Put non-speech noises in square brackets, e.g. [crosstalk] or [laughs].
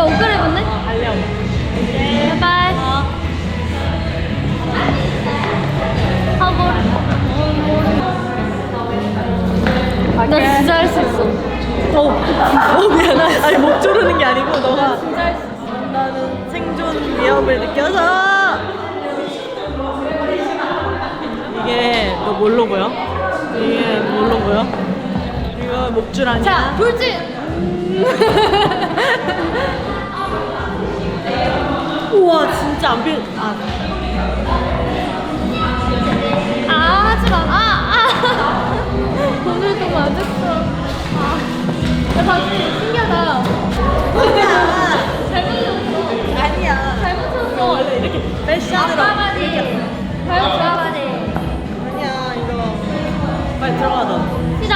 뭐야 옷갈아 입었네? 어, 알려. 바이바이. 하고. 나 진짜 할 수 있어. 어, 어 미안. 아니 목 조르는 게 아니고 너가 진짜 할 수 있어. 나는 생존 위협을 느껴서 이게 너 뭘로 보여? 이게 뭘로 보여? 이거 목줄 아니야? 자, 돌진. [laughs] 우와 진짜 안 피.. 아 아, 하지 마. 아, 아. [laughs] 오늘도 맞았어. 아. 야, 다시 신기하다. 잘못 쳤어. 아니야 잘못 쳤어. 원래 이렇게 패션으로 아빠만이. 잘못 들어가네. 아니야 이거 빨리 들어가 너 시작.